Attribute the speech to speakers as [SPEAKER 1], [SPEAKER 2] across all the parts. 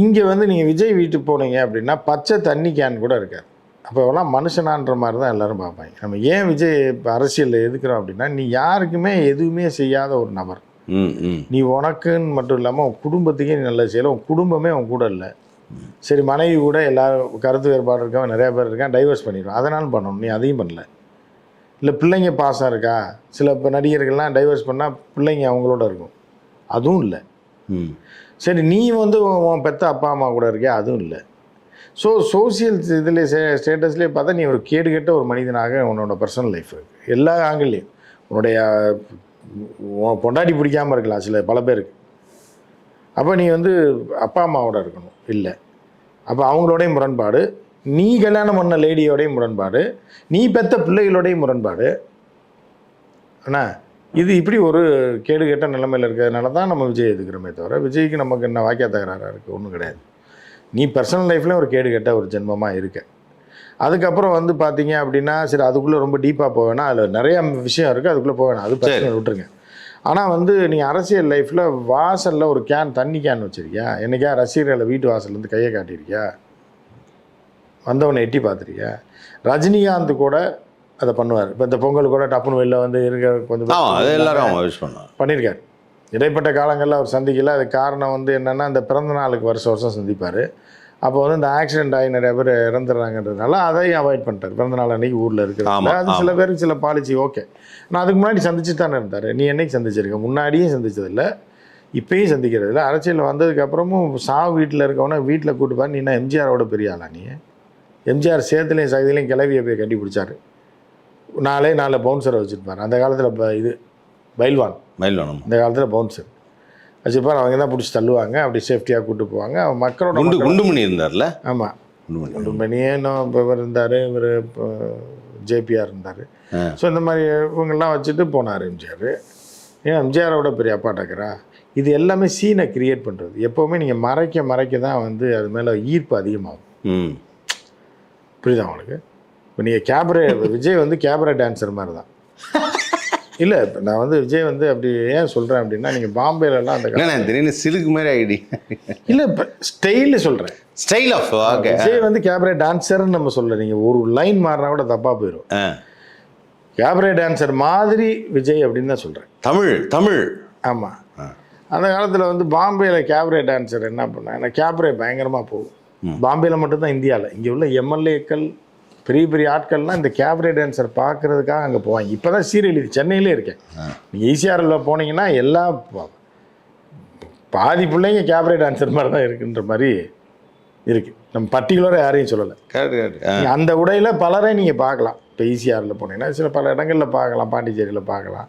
[SPEAKER 1] இங்கே வந்து நீங்கள் விஜய் வீட்டுக்கு போனீங்க அப்படின்னா பச்சை தண்ணி கேன் கூட இருக்காது அப்போ எல்லாம் மனுஷனான்ற மாதிரி தான் எல்லாரும் பார்ப்பாங்க. நம்ம ஏன் விஜய் இப்போ அரசியலில் எதுக்குறோம் அப்படின்னா நீ யாருக்குமே எதுவுமே செய்யாத ஒரு நபர். நீ உனக்குன்னு மட்டும் இல்லாமல் உன் குடும்பத்துக்கே நீ நல்லது செய்யல. உன் குடும்பமே உன் கூட இல்லை. சரி மனைவி கூட எல்லாரும் கருத்து வேறுபாடு இருக்கவன் நிறையா பேர் இருக்கான் டைவர்ஸ் பண்ணிடுவான். அதனாலும் பண்ணணும். நீ அதையும் பண்ணல. இல்லை பிள்ளைங்க பாசம் இருக்கா? சில இப்போ நடிகர்கள்லாம் டைவர்ஸ் பண்ணால் பிள்ளைங்க அவங்களோட இருக்கும். அதுவும் இல்லை. சரி நீ வந்து உன் உன் பெத்த அப்பா அம்மா கூட இருக்கியா? அதுவும் இல்லை. ஸோ சோசியல் இதில் ஸ்டேட்டஸ்லேயே பார்த்தா நீ ஒரு கேடு கெட்ட ஒரு மனிதனாக உன்னோட பர்சனல் லைஃப் இருக்குது எல்லா ஆங்கிள்லேயும். உன்னுடைய உன் பொண்டாட்டி பிடிக்காமல் இருக்கலாம் சில பல பேருக்கு. அப்போ நீ வந்து அப்பா அம்மாவோட இருக்கணும். இல்லை. அப்போ அவங்களோடையும் முரண்பாடு. நீ கல்யாணம் பண்ண லேடியோடையும் முரண்பாடு. நீ பெற்ற பிள்ளைகளோடையும் முரண்பாடு. அண்ணா இது இப்படி ஒரு கேடுகெட்ட நிலைமையில் இருக்கிறதுனால தான் நம்ம விஜய் எதுக்குறோமே தவிர விஜய்க்கு நமக்கு என்ன வாக்கிய தகராறாக இருக்குது ஒன்றும் கிடையாது. நீ பர்சனல் லைஃப்லேயும் ஒரு கேடுகெட்ட ஒரு ஜென்மமாக இருக்க. அதுக்கப்புறம் வந்து பார்த்தீங்க அப்படின்னா சரி அதுக்குள்ளே ரொம்ப டீப்பாக போவேனா? அதில் நிறைய விஷயம் இருக்குது அதுக்குள்ளே போவேணாம் அது பிரச்சனை விட்டுருங்க. ஆனால் வந்து நீ அரசியல் லைஃப்பில் வாசலில் ஒரு கேன் தண்ணி கேன் வச்சுருக்கியா? என்னைக்கா ரசிகர்களை வீட்டு வாசல்லேருந்து கையை காட்டியிருக்கியா? வந்தவனை எட்டி பார்த்துருக்கியா? ரஜினிகாந்த் கூட அதை பண்ணுவார். இப்போ இந்த பொங்கல் கூட டப்புன்னு வெளில வந்து இருக்க கொஞ்சம்
[SPEAKER 2] அது எல்லாரும்
[SPEAKER 1] பண்ணியிருக்காரு. இடைப்பட்ட காலங்களில் அவர் சந்திக்கல. அது காரணம் வந்து என்னென்னா இந்த பிறந்த நாளுக்கு வருஷம் வருஷம் சந்திப்பார். அப்போ வந்து இந்த ஆக்சிடென்ட் ஆகி நிறைய பேர் இறந்துடுறாங்கன்றதுனால அதையும் அவாய்ட் பண்ணிட்டார். பிறந்த நாள் அன்னைக்கு ஊரில்
[SPEAKER 2] ஆமா,
[SPEAKER 1] இருக்கிறது அது சில. பேருக்கு சில பாலிசி ஓகே நான் அதுக்கு முன்னாடி சந்திச்சு தானே இருந்தார். நீ என்னைக்கு சந்திச்சிருக்க? முன்னாடியும் சந்திச்சதில்ல. இப்பயும் சந்திக்கிறது இல்லை அரசியல் வந்ததுக்கு அப்புறமும் சாவு வீட்டில் இருக்கவன வீட்டில் கூட்டு பாரு நீ என்ன எம்ஜிஆரோட பெரிய ஆளா நீ? எம்ஜிஆர் சேத்துலையும் சகதிலையும் கிளவியை போய் கட்டி பிடிச்சாரு நாலே நாலு பவுன்சரை வச்சுருப்பார். அந்த காலத்தில் இது பைல்வான்.
[SPEAKER 2] மயில் வேணும்
[SPEAKER 1] இந்த காலத்தில் பவுன்சர் வச்சுப்பார் அவங்க தான் பிடிச்சி தள்ளுவாங்க அப்படி சேஃப்டியாக கூட்டு போவாங்க. அவன் மக்களோட
[SPEAKER 2] குண்டு குண்டுமணி இருந்தார்ல?
[SPEAKER 1] ஆமாம்
[SPEAKER 2] குண்டுமணி.
[SPEAKER 1] குண்டுமணியே இன்னும் இப்போ இவர் இருந்தார் இவர் ஜேபிஆர் இருந்தார். ஸோ இந்த மாதிரி இவங்கெல்லாம் வச்சுட்டு போனார் எம்ஜிஆர். ஏன் எம்ஜிஆரோட பெரிய அப்பா டக்கரா இது எல்லாமே சீனை கிரியேட் பண்ணுறது எப்போவுமே நீங்கள் மறைக்க மறைக்க தான் வந்து அது மேலே ஈர்ப்பு அதிகமாகும்.
[SPEAKER 2] ம்.
[SPEAKER 1] புரியுதா உங்களுக்கு? இப்போ நீங்கள் கேபரே விஜய் வந்து கேபரே டான்ஸர் மாதிரி தான் இல்லை இப்போ நான் வந்து விஜய் வந்து அப்படி ஏன் சொல்கிறேன் அப்படின்னா நீங்கள் பாம்பேலலாம் அந்த
[SPEAKER 2] திடீர்னு சிலுக்கு மாதிரி ஐடி
[SPEAKER 1] இல்லை இப்போ ஸ்டைலில் சொல்கிறேன்
[SPEAKER 2] ஸ்டைல் ஆஃப் ஓகே
[SPEAKER 1] விஜய் வந்து கேபரே டான்ஸர்னு நம்ம சொல்ல நீங்கள் ஒரு லைன் மாறினா கூட தப்பாக போயிடும் கேபரே டான்ஸர் மாதிரி விஜய் அப்படின்னு தான் சொல்கிறேன்
[SPEAKER 2] தமிழ் தமிழ்.
[SPEAKER 1] ஆமாம் அந்த காலத்தில் வந்து பாம்பேயில் கேபரே டான்ஸர் என்ன பண்ணா ஏன்னா கேபரே பயங்கரமாக போகும். பாம்பேயில் மட்டும்தான் இந்தியாவில் இங்கே உள்ள எம்எல்ஏக்கள் பெரிய பெரிய ஆட்கள்லாம் இந்த கேபரே டான்ஸர் பார்க்கறதுக்காக அங்கே போவாங்க. இப்போ தான் சீரியல் இது. சென்னையிலே இருக்கேன். நீங்கள் ஈசிஆரில் போனீங்கன்னா எல்லா பாதி பிள்ளைங்க கேபரே டான்ஸர் மாதிரி தான் இருக்குன்ற மாதிரி இருக்குது நம்ம பர்டிகுலராக யாரையும் சொல்லலை.
[SPEAKER 2] கரெக்ட்
[SPEAKER 1] அந்த உடையில பலரை நீங்கள் பார்க்கலாம். இப்போ ஈசிஆரில் போனீங்கன்னா சில பல இடங்களில் பார்க்கலாம். பாண்டிச்சேரியில் பார்க்கலாம்.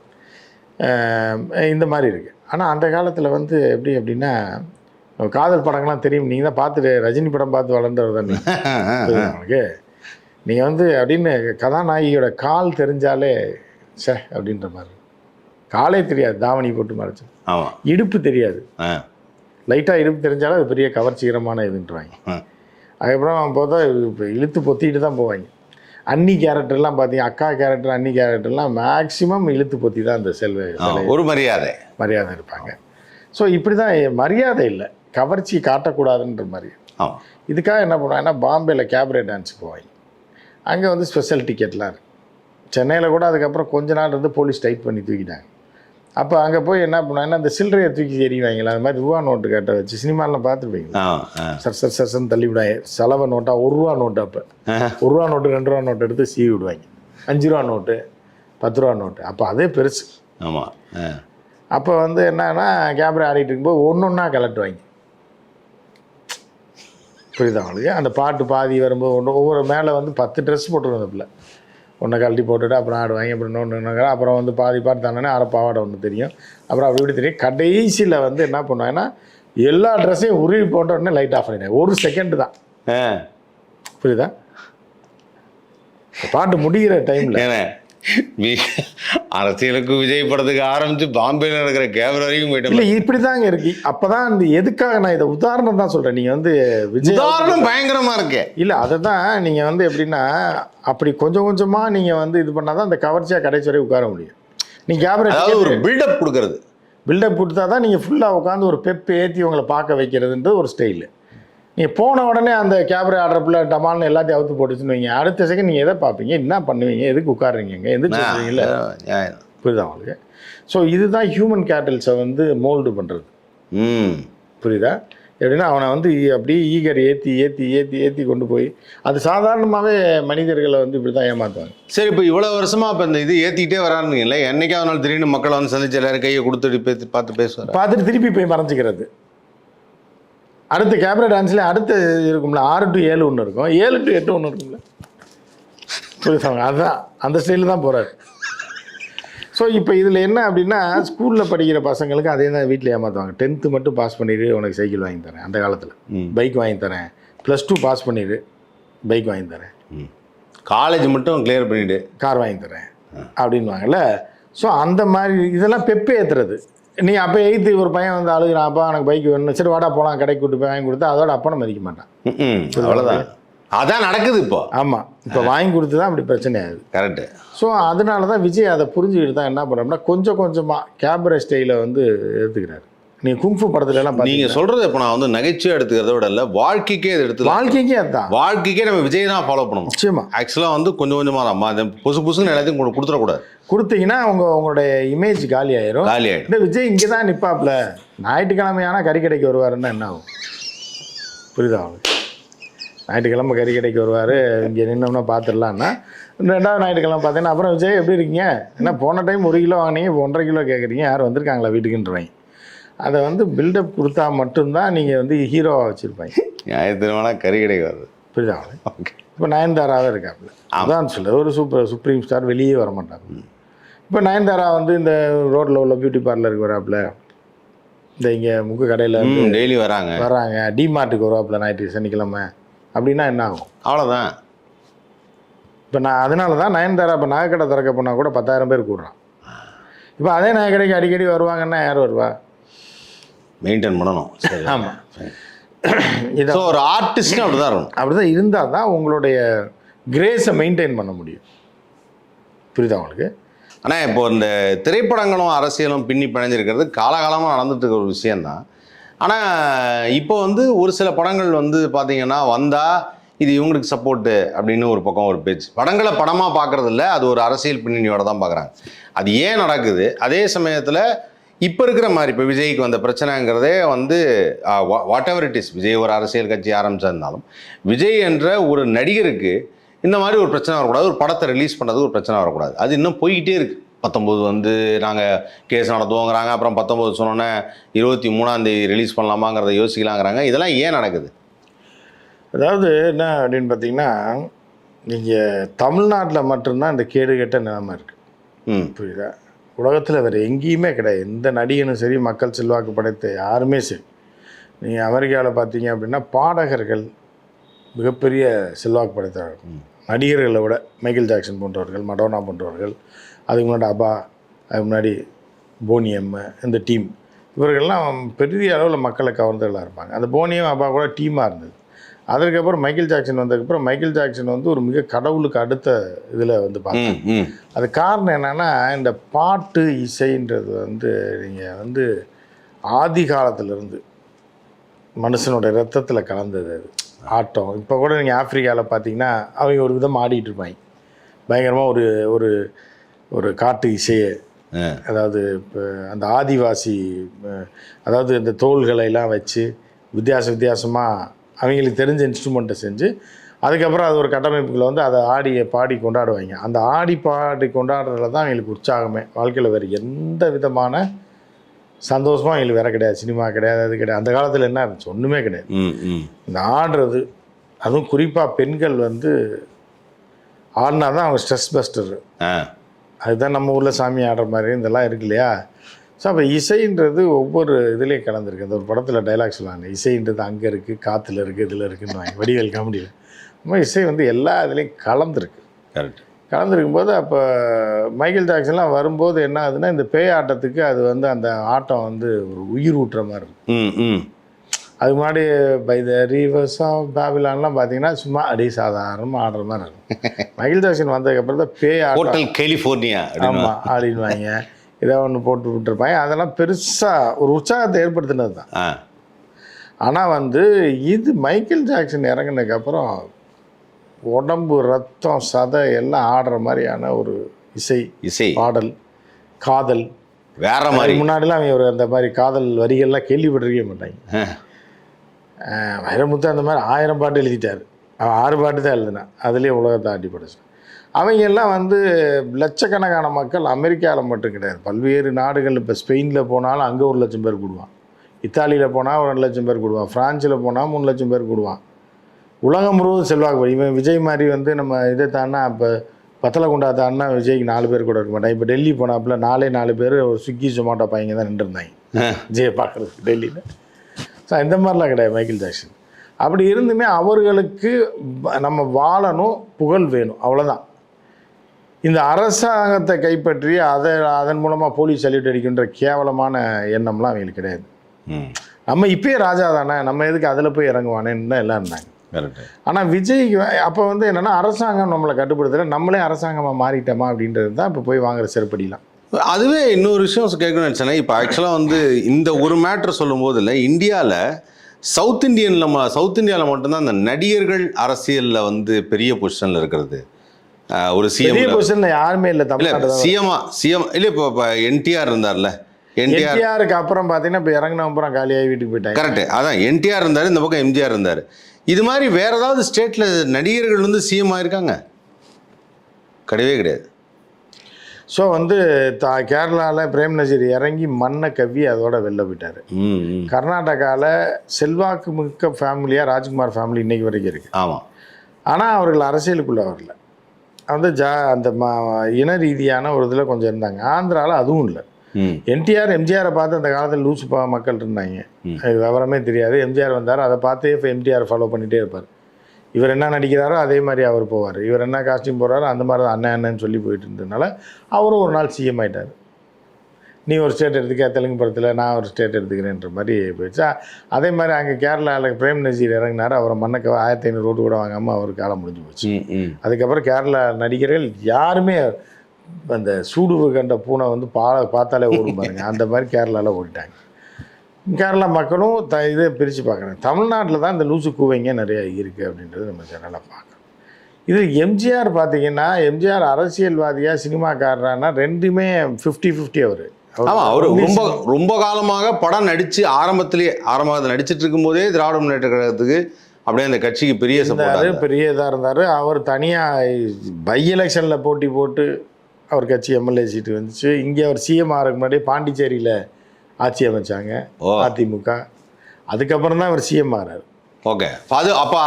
[SPEAKER 1] இந்த மாதிரி இருக்குது ஆனால் அந்த காலத்தில் வந்து எப்படி அப்படின்னா காதல் படங்கள்லாம் தெரியும். நீங்கள் தான் பார்த்துட்டு ரஜினி படம் பார்த்து வளர்ந்தவர் தான். உங்களுக்கு? நீங்கள் வந்து அப்படின்னு கதாநாயகியோட கால் தெரிஞ்சாலே சே அப்படின்ற மாதிரி. காலே தெரியாது தாவணி போட்டு மறைச்சு.
[SPEAKER 2] ஆமாம்
[SPEAKER 1] இடுப்பு தெரியாது. லைட்டாக இடுப்பு தெரிஞ்சாலும் அது பெரிய கவர்ச்சிகரமான இதுன்றாங்க. அதுக்கப்புறம் பார்த்தா இப்போ இழுத்து பொத்திட்டு தான் போவாங்க. அன்னி கேரக்டர்லாம் பார்த்தீங்க அக்கா கேரக்டர் அன்னி கேரக்டர்லாம் மேக்ஸிமம் இழுத்து பொத்தி தான் அந்த செல்வ
[SPEAKER 2] ஒரு மரியாதை.
[SPEAKER 1] மரியாதை இருப்பாங்க. ஸோ இப்படி தான் மரியாதை இல்லை. கவர்ச்சி காட்டக்கூடாதுன்ற மாதிரி. இதுக்காக என்ன பண்ணுவாங்கன்னா பாம்பேயில் கேபரே டான்ஸ் போவாங்க. அங்கே வந்து ஸ்பெஷல் டிக்கெட்லாம் சென்னையில் கூட அதுக்கப்புறம் கொஞ்ச நாள் இருந்து போலீஸ் டைட் பண்ணி தூக்கிட்டாங்க. அப்போ அங்கே போய் என்ன பண்ணுவாங்கன்னா அந்த சில்லறையை தூக்கி எறிவாங்களா? அது மாதிரி ரூபா நோட்டு கட்ட வச்சு சினிமாலாம் பார்த்துருப்பீங்க சர் சர் சர்சன்னு தள்ளி விடாங்க செலவை நோட்டா ஒரு ரூபா நோட்டு அப்போ. ஒரு ரூபா நோட்டு ரெண்டு ரூபா நோட்டு எடுத்து சீவி விடுவாங்க. அஞ்சு ரூபா நோட்டு பத்து ரூபா நோட்டு அப்போ அதே பெருசு.
[SPEAKER 2] ஆமாம்
[SPEAKER 1] அப்போ வந்து என்னன்னா கேமரா ஆடிட்டு இருக்கும்போது ஒன்று ஒன்றா கலட்டுவாங்க. புரியுதா உங்களுக்கு அந்த பாட்டு பாதி வரும்போது ஒன்று ஒவ்வொரு மேலே வந்து பத்து ட்ரெஸ் போட்டுருவோம் அந்த பிள்ளை. ஒன்றை கழட்டி போட்டுட்டு அப்புறம் ஆடுவாங்க அப்புறம் இன்னொன்று அப்புறம் வந்து பாதி பாட்டு தானே அரை பாவாடை ஒன்று தெரியும். அப்புறம் அப்படி இப்படி தெரியும். கடைசியில் வந்து என்ன பண்ணுவாங்கன்னா எல்லா ட்ரெஸ்ஸையும் உருவி போட்ட உடனே லைட் ஆஃப் பண்ணிடுவேன் ஒரு செகண்ட் தான். புரியுதா? பாட்டு முடிகிற டைமில்
[SPEAKER 2] அரசியலுக்கு விஜய் படத்துக்கு ஆரம்பிச்சு பாம்பேல இருக்கிற கேமரா வரைக்கும்
[SPEAKER 1] இல்லை
[SPEAKER 2] போயிட்டோம்
[SPEAKER 1] இப்படி தாங்க இருக்கு. அப்பதான் இந்த எதுக்காக நான் இதை உதாரணம் தான் சொல்றேன். நீங்க வந்து விஜய்
[SPEAKER 2] உதாரணம் பயங்கரமா இருக்கு.
[SPEAKER 1] இல்ல அதை தான் நீங்க வந்து எப்படின்னா அப்படி கொஞ்சம் கொஞ்சமா நீங்க வந்து இது பண்ணாதான் அந்த கவர்ச்சியா கடைசி வரை உட்கார முடியும். நீ கேமரா
[SPEAKER 2] ஒரு பில்டப் கொடுக்கறது.
[SPEAKER 1] பில்டப் கொடுத்தா தான் நீங்கள் ஃபுல்லாக உட்காந்து ஒரு பெப் ஏற்றி உங்களை பார்க்க வைக்கிறதுன்றது ஒரு ஸ்டைலு நீங்கள் போன உடனே அந்த கேமரா ஆர்டர்ல டமால்னு எல்லாத்தையும் அவுத்து போட்டுச்சுன்னு வைங்க. அடுத்த செகண்ட் நீங்கள் எதை பார்ப்பீங்க? என்ன பண்ணுவீங்க? எதுக்கு உட்காருறீங்க? எதுக்கு
[SPEAKER 2] நியாயம்.
[SPEAKER 1] புரியுதா உங்களுக்கு? ஸோ இதுதான் ஹியூமன் கேட்டல்ஸை வந்து மோல்டு பண்ணுறது
[SPEAKER 2] ம்.
[SPEAKER 1] புரியுதா? எப்படின்னா அவனை வந்து அப்படியே ஈகர் ஏற்றி ஏற்றி ஏற்றி ஏற்றி கொண்டு போய் அது சாதாரணமாகவே மனிதர்களை வந்து இப்படி தான் ஏமாற்றுவாங்க
[SPEAKER 2] சரி இப்போ இவ்வளோ வருஷமா இப்போ இந்த இது ஏற்றிக்கிட்டே வரானுங்களே என்னைக்காவது நாள் திடீர்னு மக்களை வந்து சந்திச்சு எல்லாரும் கையை கொடுத்துட்டு பார்த்து பேசுவார்?
[SPEAKER 1] பார்த்துட்டு திருப்பி போய் மறைஞ்சிக்கிறது. அடுத்த கேமரா டான்ஸ்ல அடுத்த இருக்கும்ல ஆறு டு ஏழு ஒன்று இருக்கும். ஏழு டு எட்டு ஒன்று இருக்கும்ல. புரியுதாங்க அதுதான் அந்த ஸ்டைலில் தான் போகிறாரு ஸோ இப்போ இதில் என்ன அப்படின்னா ஸ்கூலில் படிக்கிற பசங்களுக்கு அதே தான் வீட்டில் ஏமாற்றுவாங்க டென்த்து மட்டும் பாஸ் பண்ணிடு உனக்கு சைக்கிள் வாங்கி தரேன். அந்த காலத்தில். பைக் வாங்கி தரேன். ப்ளஸ் டூ பாஸ் பண்ணிடு பைக் வாங்கி தரேன்.
[SPEAKER 2] காலேஜ் மட்டும் கிளியர் பண்ணிட்டு
[SPEAKER 1] கார் வாங்கி தரேன். அப்படின்வாங்கல்ல ஸோ அந்த மாதிரி இதெல்லாம் பெப்பே ஏற்றுறது நீ அப்போ எய்த்து ஒரு பையன் வந்து அழுகுறான் அப்பா எனக்கு பைக் வேணும் சரி வாடா போகலாம் கடைக்கு கூட்டு போய் வாங்கி கொடுத்தா அதோட அப்பனை மதிக்க மாட்டான்.
[SPEAKER 2] அவ்வளோதான் அதான் நடக்குது இப்போ.
[SPEAKER 1] ஆமாம் இப்போ வாங்கி கொடுத்து தான் அப்படி பிரச்சனை ஆகுது.
[SPEAKER 2] கரெக்டு
[SPEAKER 1] ஸோ அதனால தான் விஜய் அதை புரிஞ்சுக்கிட்டு தான் என்ன பண்ணுறோம்னா கொஞ்சம் கொஞ்சமாக கேபரே ஸ்டைலை வந்து எடுத்துக்கிறாரு. நீ குங்ஃபு படத்துல எல்லாம்
[SPEAKER 2] நீங்க
[SPEAKER 1] பார்த்தீங்க
[SPEAKER 2] சொல்றது இப்போ நான் வந்து நகைச்சுவை எடுத்துக்கிறத விட இல்லை வாழ்க்கைக்கே இது எடுத்து
[SPEAKER 1] வாழ்க்கைக்கே அதுதான்.
[SPEAKER 2] வாழ்க்கைக்கே நம்ம விஜய் தான் ஃபாலோ பண்ணணும்.
[SPEAKER 1] நிச்சயமா.
[SPEAKER 2] ஆக்சுவலாக வந்து கொஞ்சம் கொஞ்சமாக தான். அந்த புதுசு புதுசுன்னு எல்லாத்தையும் கொடு- கொடுத்துடக்கூடாது.
[SPEAKER 1] கொடுத்தீங்கன்னா உங்க உங்களுடைய இமேஜ் காலி ஆயிரும்.
[SPEAKER 2] காலி ஆகிடும்
[SPEAKER 1] இந்த விஜய் இங்கே தான் நிற்பாப்ல ஞாயிற்றுக்கிழமையானா கறி கடைக்கு வருவாருன்னா என்ன ஆகும்? புரியுதா அவனுக்கு ஞாயிற்றுக்கிழமை கறி கடைக்கு வருவார் இங்கே நின்னோம்னா பார்த்துடலான்னா ரெண்டாவது ஞாயிற்றுக்கிழமை பார்த்தீங்கன்னா அப்புறம் விஜய் எப்படி இருக்கீங்க? என்ன போன டைம் ஒரு கிலோ வாங்கினீங்க இப்போ ஒன்றரை கிலோ கேட்குறீங்க யார் வந்திருக்காங்களா வீட்டுக்குன்றவங்க அதை வந்து பில்டப் கொடுத்தா மட்டும்தான் நீங்கள் வந்து ஹீரோவாக வச்சுருப்பாங்க.
[SPEAKER 2] ஞாயிற்றுக்கிழமை கறி கிடைக்கு வருது
[SPEAKER 1] புரியுதா?
[SPEAKER 2] ஓகே.
[SPEAKER 1] இப்போ நயன்தாராவே இருக்காப்புல. அதான் சொல்ல ஒரு சூப்பர் சுப்ரீம் ஸ்டார் வெளியே வர மாட்டாங்க இப்போ நயன்தாரா வந்து இந்த ரோட்டில் உள்ள பியூட்டி பார்லருக்கு வராப்புல இந்த இங்கே முக்கு கடையில்
[SPEAKER 2] டெய்லி வராங்க.
[SPEAKER 1] வராங்க. டிமார்ட்டுக்கு வருவாப்புல ஞாயிற்று சனிக்கிழமை. அப்படின்னா என்ன ஆகும்?
[SPEAKER 2] அவ்வளோதான்
[SPEAKER 1] இப்போ நான் அதனால தான் நயன்தாரா இப்போ நகைக்கடை திறக்க போனால் கூட பத்தாயிரம் பேர் கூடுறான். இப்போ அதே நகைக்கடைக்கு அடிக்கடி வருவாங்கன்னா யார் வருவா?
[SPEAKER 2] மெயின்டைன் பண்ணணும். சரி.
[SPEAKER 1] ஆமாம் இதை
[SPEAKER 2] ஸோ ஒரு ஆர்டிஸ்ட்னு அப்படி தான் இருக்கணும்.
[SPEAKER 1] அப்படி தான் இருந்தால் தான் உங்களுடைய கிரேஸை மெயின்டைன் பண்ண முடியும். புரியுதா உங்களுக்கு?
[SPEAKER 2] ஆனால் இப்போ இந்த திரைப்படங்களும் அரசியலும் பின்னி பிணைஞ்சிருக்கிறது காலகாலமாக நடந்துட்டு இருக்க ஒரு விஷயந்தான் ஆனால் இப்போ வந்து ஒரு சில படங்கள் வந்து பார்த்தீங்கன்னா வந்தால் இது இவங்களுக்கு சப்போர்ட்டு அப்படின்னு ஒரு பக்கம் ஒரு பேச்சு படங்களை படமாக பார்க்கறது இல்ல அது ஒரு அரசியல் பின்னணியோட தான் பார்க்குறாங்க அது ஏன் நடக்குது? அதே சமயத்தில் இப்போ இருக்கிற மாதிரி இப்போ விஜய்க்கு வந்த பிரச்சனைங்கிறதே வந்து whatever it is Vijay ஒரு அரசியல் கட்சி ஆரம்பிச்சிருந்தாலும் விஜய் என்ற ஒரு நடிகருக்கு இந்த மாதிரி ஒரு பிரச்சனை வரக்கூடாது ஒரு படத்தை ரிலீஸ் பண்ணது ஒரு பிரச்சனை வரக்கூடாது. அது இன்னும் போய்கிட்டே இருக்கு. பத்தொம்போது வந்து நாங்கள் கேஸ் நடத்துவோங்கிறாங்க அப்புறம் பத்தொம்போது சொன்னோன்னே இருபத்தி மூணாந்தேதி ரிலீஸ் பண்ணலாமாங்கிறத யோசிக்கலாங்கிறாங்க. இதெல்லாம் ஏன் நடக்குது?
[SPEAKER 1] அதாவது என்ன அப்படின்னு பார்த்தீங்கன்னா நீங்கள் தமிழ்நாட்டில் மட்டும்தான் இந்த கேடுகெட்ட நிலைமை இருக்குது
[SPEAKER 2] ம்.
[SPEAKER 1] புரியுதா? உலகத்தில் வேறு எங்கேயுமே கிடையாது. எந்த நடிகனும் சரி மக்கள் செல்வாக்கு படைத்த யாருமே சரி. நீங்கள் அமெரிக்காவில் பார்த்தீங்க அப்படின்னா பாடகர்கள் மிகப்பெரிய செல்வாக்கு படைத்தவர்கள். நடிகர்களை விட மைக்கேல் ஜாக்சன் போன்றவர்கள் மடோனா போன்றவர்கள் அதுக்கு முன்னாடி அபா அதுக்கு முன்னாடி போனியம் இந்த டீம் இவர்கள்லாம் பெரிய அளவில் மக்களை கவர்ந்தவர்களாக இருப்பாங்க. அந்த போனியம் அபா கூட டீமாக இருந்தது. அதற்கப்புறம் மைக்கேல் ஜாக்சன் வந்ததுக்கப்புறம் மைக்கேல் ஜாக்சன் வந்து ஒரு மிக கடவுளுக்கு அடுத்த இதில் வந்து
[SPEAKER 2] ம்
[SPEAKER 1] அது காரணம் என்னென்னா இந்த பாட்டு இசைன்றது வந்து நீங்கள் வந்து ஆதி காலத்திலிருந்து மனுஷனோட ரத்தத்தில் கலந்தது அது. ஆட்டம். இப்போ கூட நீங்கள் ஆப்பிரிக்காவில் பார்த்தீங்கன்னா அவங்க ஒரு விதம் ஆடிட்டு இருப்பாங்க. பயங்கரமாக ஒரு ஒரு ஒரு காட்டு இசையை. அதாவது இப்போ அந்த ஆதிவாசி அதாவது இந்த தோள்களை எல்லாம் வச்சு வித்தியாச வித்தியாசமாக அவங்களுக்கு தெரிஞ்ச இன்ஸ்ட்ருமெண்ட்டை செஞ்சு அதுக்கப்புறம் அது ஒரு கட்டமைப்புக்குள்ள வந்து அதை ஆடி பாடி கொண்டாடுவாங்க. அந்த ஆடி பாடி கொண்டாடுறதுல தான் அவங்களுக்கு உற்சாகமே. வாழ்க்கையில் வேறு எந்த விதமான சந்தோஷமும் அவங்களுக்கு வேற கிடையாது. சினிமா கிடையாது அது கிடையாது. அந்த காலத்தில் என்ன இருந்துச்சு? ஒன்றுமே கிடையாது. இந்த ஆடுறது அதுவும் குறிப்பாக பெண்கள் வந்து ஆடினா தான் அவங்க ஸ்ட்ரெஸ் பஸ்டர் அதுதான் நம்ம ஊரில் சாமி ஆடுற மாதிரி இதெல்லாம் இருக்கு இல்லையா? ஸோ அப்போ இசைன்றது ஒவ்வொரு இதுலேயும் கலந்துருக்கு. அந்த ஒரு படத்தில் டைலாக் சொல்லுவாங்க இசைன்றது அங்கே இருக்குது காற்றுல இருக்குது இதில் இருக்குன்னு வாங்க வடிவேல் காமெடியில். நம்ம இசை வந்து எல்லா இதுலேயும் கலந்துருக்கு.
[SPEAKER 2] கரெக்ட்
[SPEAKER 1] கலந்துருக்கும் போது அப்போ மைக்கேல் ஜாக்சன்லாம் வரும்போது என்ன ஆகுதுன்னா இந்த பேய் ஆட்டத்துக்கு அது வந்து அந்த ஆட்டம் வந்து ஒரு உயிர் ஊட்டுற மாதிரி இருக்கும்.
[SPEAKER 2] ம் ம்.
[SPEAKER 1] அதுக்கு முன்னாடி பை த ரீவர்ஸ் ஆஃப் பேபிலான்லாம் பார்த்தீங்கன்னா சும்மா அப்படியே சாதாரணமாக ஆடுற மாதிரி இருக்கும். மைக்கேல் ஜாக்சன் வந்ததுக்கப்புறம் தான் பேய் ஆட்டம்
[SPEAKER 2] கலிஃபோர்னியா
[SPEAKER 1] ஆமாம் ஆடிடுவாங்க ஏதோ ஒன்று போட்டு விட்டுருப்பாங்க. அதெல்லாம் பெருசாக ஒரு உற்சாகத்தை ஏற்படுத்தினது தான். ஆனால் வந்து இது மைக்கேல் ஜாக்சன் இறங்குனதுக்கப்புறம் உடம்பு ரத்தம் சதை எல்லாம் ஆடுற மாதிரியான ஒரு இசை
[SPEAKER 2] இசை.
[SPEAKER 1] பாடல் காதல்.
[SPEAKER 2] வேற மாதிரி.
[SPEAKER 1] முன்னாடிலாம் அவங்க ஒரு அந்த மாதிரி காதல் வரிகள்லாம் கேள்விப்பட்டிருக்கவே மாட்டாங்க. வைரமுத்து அந்த மாதிரி ஆயிரம் பாட்டு எழுதிட்டார். அவன் ஆறு பாட்டு தான் எழுதினான் அதுலேயே உலகத்தை ஆட்டி படைச்சான். அவங்க எல்லாம் வந்து லட்சக்கணக்கான மக்கள் அமெரிக்காவில் மட்டும் கிடையாது. பல்வேறு நாடுகள் இப்போ ஸ்பெயினில் போனாலும் அங்கே ஒரு லட்சம் பேர் கூடுவான். இத்தாலியில் போனால் ஒரு ரெண்டு லட்சம் பேர் கூடுவான். ஃப்ரான்ஸில் போனால் மூணு லட்சம் பேர் கூடுவான். உலகம் முழுவதும் செல்வாக்கு இவன் விஜய் மாதிரி வந்து நம்ம இதை தாண்டா இப்போ பத்தலை குண்டா தாண்டா விஜய்க்கு நாலு பேர் கூட இருக்க மாட்டான். இப்போ டெல்லி போனாப்புல நாலே நாலு பேர் ஒரு ஸ்விக்கி ஜொமாட்டோ பையங்க தான் நின்றுருந்தாங்க. விஜயை பார்க்குறதுக்கு டெல்லியில். ஸோ இந்த மாதிரிலாம் கிடையாது மைக்கேல் ஜாக்சன். அப்படி இருந்துமே அவர்களுக்கு நம்ம வாழணும் புகழ் வேணும். அவ்வளோதான் இந்த அரசாங்கத்தை கைப்பற்றி அதை அதன் மூலமாக போலீஸ் சல்யூட் அடிக்கின்ற கேவலமான எண்ணம்லாம் அவங்களுக்கு கிடையாது. நம்ம இப்பயே ராஜா தானே நம்ம எதுக்கு அதில் போய் இறங்குவானேன்னு தான் எல்லாம் இருந்தாங்க. ஆனால் விஜய்க்கு அப்போ வந்து என்னென்னா அரசாங்கம் நம்மளை கட்டுப்படுத்தல நம்மளே அரசாங்கமாக மாறிட்டோமா அப்படின்றது தான் இப்போ போய் வாங்குற செருப்படிலாம்.
[SPEAKER 2] அதுவே இன்னொரு விஷயம் கேட்கணும்னு நினச்சேன் இப்போ ஆக்சுவலாக வந்து இந்த ஒரு மேட்ரு சொல்லும்போது இல்லை இந்தியாவில் சவுத் இந்தியனில் நம்ம சவுத் இந்தியாவில் மட்டும்தான் அந்த நடிகர்கள் அரசியலில் வந்து பெரிய பொசிஷனில் இருக்கிறது. ஒரு சிஎம்
[SPEAKER 1] பொசிஷனில் யாருமே இல்லை தமிழ்நாடு
[SPEAKER 2] சிஎம்மா சிஎம் இல்லை இப்போ இப்போ என்டிஆர் இருந்தார்ல என்டிஆர்
[SPEAKER 1] என்டிஆருக்கு அப்புறம் பார்த்தீங்கன்னா இப்போ இறங்கின அப்புறம் காலியாகி வீட்டுக்கு போயிட்டாங்க.
[SPEAKER 2] கரெக்டு அதான் என்டிஆர் இருந்தார் இந்த பக்கம் எம்ஜிஆர் இருந்தார். இது மாதிரி வேற ஏதாவது ஸ்டேட்டில் நடிகர்கள் வந்து சிஎம் ஆயிருக்காங்க? கிடையவே கிடையாது.
[SPEAKER 1] ஸோ வந்து தா கேரளாவில் பிரேம் நசீர் இறங்கி மண்ணை கவ்வி அதோட வெளில போயிட்டார். கர்நாடகாவில் செல்வாக்கு மிக்க ஃபேமிலியாக ராஜ்குமார் ஃபேமிலி இன்னைக்கு வரைக்கும் இருக்குது
[SPEAKER 2] ஆமாம்
[SPEAKER 1] ஆனால் அவர்கள் அரசியலுக்குள்ளே வரல. வந்து ஜா அந்த இன ரீதியான ஒரு இதில் கொஞ்சம் இருந்தாங்க. ஆந்திராவில் அதுவும் இல்லை. என்டிஆர் எம்ஜிஆரை பார்த்து அந்த காலத்தில் லூசு பா மக்கள் இருந்தாங்க. அது விவரமே தெரியாது. எம்ஜிஆர் வந்தார் அதை பார்த்து இப்போ எம்ஜிஆர் ஃபாலோ பண்ணிகிட்டே இருப்பார். இவர் என்ன நடிக்கிறாரோ அதே மாதிரி அவர் போவார். இவர் என்ன காஸ்டியூம் போடுறாரோ அந்த மாதிரி தான் அண்ணன் அண்ணன்னு சொல்லி போயிட்டு இருந்ததுனால அவரும் ஒரு நாள் சிஎம் ஆயிட்டார். நீ ஒரு ஸ்டேட் எடுத்துக்க தெலுங்கு படத்தில் நான் ஒரு ஸ்டேட் எடுத்துக்கிறேன்ற மாதிரி போயிடுச்சு. அதே மாதிரி அங்கே கேரளாவில் பிரேம் நசீர் இறங்கினார் அவரை மண்ணக்க ஆயிரத்தி ஐநூறு ரோட்டு கூட வாங்காமல் அவர் காலம் முடிஞ்சு போச்சு. அதுக்கப்புறம் கேரளா நடிகர்கள் யாருமே அந்த சூடு கண்ட பூனை வந்து பா பார்த்தாலே ஓடும் பாருங்க. அந்த மாதிரி கேரளாவில் ஓடிட்டாங்க. கேரளா மக்களும் த இதை பிரித்து பார்க்குறாங்க. தமிழ்நாட்டில் தான் இந்த லூசு கூவைங்க நிறையா இருக்குது அப்படின்றது நம்ம ஜெனரலாக பார்க்குறோம். இது எம்ஜிஆர் பார்த்தீங்கன்னா எம்ஜிஆர் அரசியல்வாதியா சினிமாக்காரரானா ரெண்டுமே ஃபிஃப்டி ஃபிஃப்டி அவர்.
[SPEAKER 2] ஆமாம் அவர் ரொம்ப ரொம்ப காலமாக படம் நடித்து ஆரம்பத்திலேயே ஆரம்பத்தில் நடிச்சிட்டு இருக்கும்போதே திராவிட முன்னேற்ற கழகத்துக்கு அப்படியே அந்த கட்சிக்கு பெரிய சப்போர்ட்
[SPEAKER 1] பெரிய இதாக இருந்தார். அவர் தனியாக பை எலெக்ஷனில் போட்டி போட்டு அவர் கட்சி எம்எல்ஏ சீட்டு வந்துச்சு. இங்கே அவர் சிஎம் ஆகிறதுக்கு முன்னாடி பாண்டிச்சேரியில் ஆட்சி அமைச்சாங்க அதிமுக. அதுக்கப்புறம் தான் அவர் சிஎம் ஆகிறார்
[SPEAKER 2] ஓகே. அது அப்போ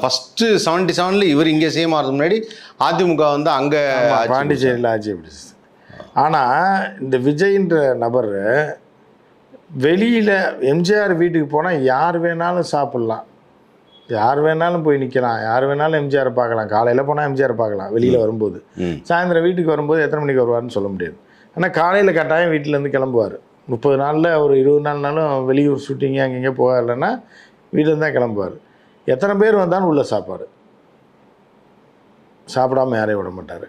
[SPEAKER 2] ஃபஸ்ட்டு செவன்டி செவனில் இவர் இங்கே சிஎம் ஆகிறதுக்கு முன்னாடி அதிமுக வந்து அங்கே
[SPEAKER 1] பாண்டிச்சேரியில் ஆட்சி பிடிச்சது ஆனால் இந்த விஜய்ன்ற நபர் வெளியில் எம்ஜிஆர் வீட்டுக்கு போனால் யார் வேணாலும் சாப்பிட்லாம். யார் வேணாலும் போய் நிற்கலாம் யார் வேணாலும் எம்ஜிஆர் பார்க்கலாம். காலையில் போனால் எம்ஜிஆர் பார்க்கலாம் வெளியில் வரும்போது. சாயந்தரம் வீட்டுக்கு வரும்போது எத்தனை மணிக்கு வருவார்னு சொல்ல முடியாது. ஆனால் காலையில் கட்டாயம் வீட்டிலேருந்து கிளம்புவார். முப்பது நாளில் ஒரு இருபது நாள்னாலும் வெளியூர் ஷூட்டிங்கு அங்கங்கே போகலைன்னா வீட்டிலேருந்து தான் கிளம்புவார். எத்தனை பேர் வந்தாலும் உள்ள சாப்பாடு. சாப்பிடாம யாரையும் விட மாட்டார்.